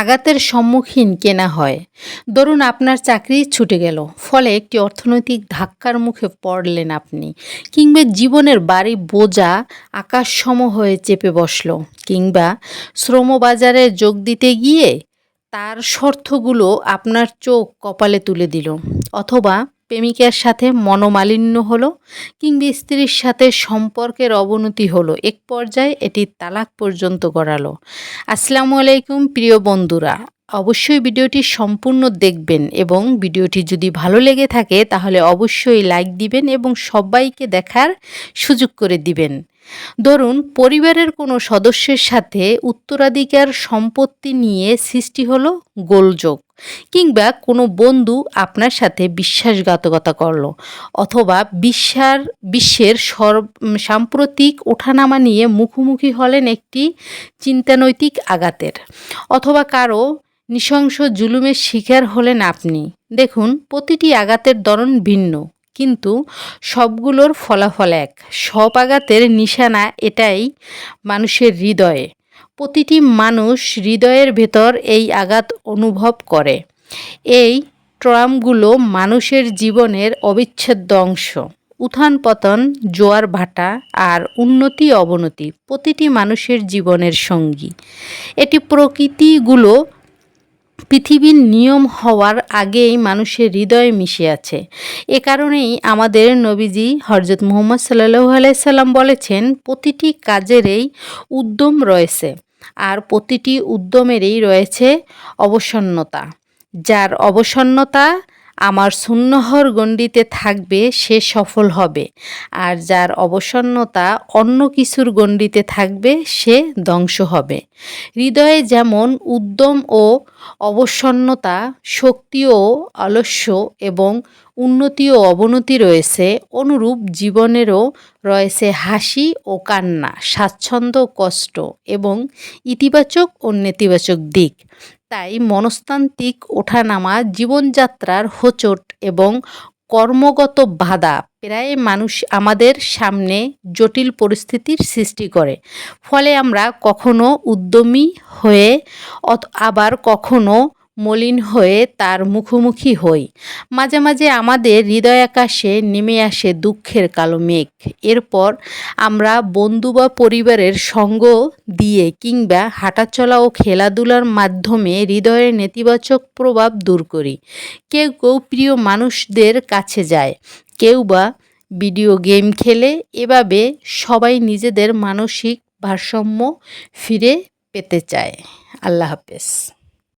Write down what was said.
আঘাতের সম্মুখীন কেনা হয়। ধরুন আপনার চাকরি ছুটে গেল, ফলে একটি অর্থনৈতিক ধাক্কার মুখে পড়লেন আপনি, কিংবা জীবনের বাড়ি বোঝা আকাশ সম হয়ে চেপে বসল, কিংবা শ্রমবাজারে যোগ দিতে গিয়ে তার শর্তগুলো আপনার চোখ কপালে তুলে দিল, অথবা প্রেমিকের সাথে মনোমালিন্য হলো কিংবা স্ত্রীর সাথে সম্পর্কের অবনতি হলো, এক পর্যায়ে এটি তালাক পর্যন্ত গড়ালো। আসসালামু আলাইকুম, প্রিয় বন্ধুরা। অবশ্যই ভিডিওটি সম্পূর্ণ দেখবেন এবং ভিডিওটি যদি ভালো লেগে থাকে, তাহলে অবশ্যই লাইক দিবেন এবং সবাইকে দেখার সুযোগ করে দিবেন। ধরুন, পরিবারের কোনো সদস্যের সাথে উত্তরাধিকার সম্পত্তি নিয়ে সৃষ্টি হলো গোলযোগ। কিংবা কোনো বন্ধু আপনার সাথে বিশ্বাসঘাতকতা করল অথবা বিশ্বার, বিশ্বের সর সাম্প্রতিক ওঠানামা নিয়ে মুখোমুখি হলেন একটি চিন্তানৈতিক আঘাতের। অথবা কারও নৃশংস জুলুমের শিকার হলেন আপনি। দেখুন, প্রতিটি আঘাতের ধরন ভিন্ন, কিন্তু সবগুলোর ফলাফল এক। সব আঘাতের নিশানা এটাই মানুষের হৃদয়ে। প্রতিটি মানুষ হৃদয়ের ভেতর এই আঘাত অনুভব করে। এই ট্রামগুলো মানুষের জীবনের অবিচ্ছেদ্য অংশ। উত্থান পতন, জোয়ার ভাটা আর উন্নতি অবনতি প্রতিটি মানুষের জীবনের সঙ্গী। এটি প্রকৃতিগুলো পৃথিবীর নিয়ম হওয়ার আগেই মানুষের হৃদয়ে মিশে আছে। এ কারণেই আমাদের নবীজি হরজত মোহাম্মদ সাল্লাহ আলাইসাল্লাম বলেছেন, প্রতিটি কাজেরই উদ্যম রয়েছে। আর প্রতিটি উদ্যমেরই রয়েছে অবসন্নতা। যার অবসন্নতা আমার সুন্নহর গণ্ডিতে থাকবে, সে সফল হবে। আর যার অবসন্নতা অন্য কিছুর গণ্ডিতে থাকবে, সে ধ্বংস হবে। হৃদয়ে যেমন উদ্যম ও অবসন্নতা শক্তি ও আলস্য এবং উন্নতি ও অবনতি রয়েছে, অনুরূপ জীবনেরও রয়েছে হাসি ও কান্না, স্বাচ্ছন্দ্য কষ্ট এবং ইতিবাচক ও নেতিবাচক দিক। তাই মনস্তান্ত্রিক ওঠানামা, জীবনযাত্রার হোচট এবং কর্মগত বাধা প্রায় মানুষ আমাদের সামনে জটিল পরিস্থিতির সৃষ্টি করে। ফলে আমরা কখনো উদ্যমী হয়ে আবার কখনো মলিন হয়ে তার মুখোমুখি হই। মাঝে মাঝে আমাদের হৃদয় আকাশে নেমে আসে দুঃখের কালো মেঘ। এরপর আমরা বন্ধু বা পরিবারের সঙ্গ দিয়ে কিংবা হাঁটাচলা ও খেলাধুলার মাধ্যমে হৃদয়ের নেতিবাচক প্রভাব দূর করি। কেউ কেউ প্রিয় মানুষদের কাছে যায়। কেউ বা ভিডিও গেম খেলে। এভাবে সবাই নিজেদের মানসিক ভারসাম্য ফিরে পেতে চায়। আল্লাহ হাফেজ।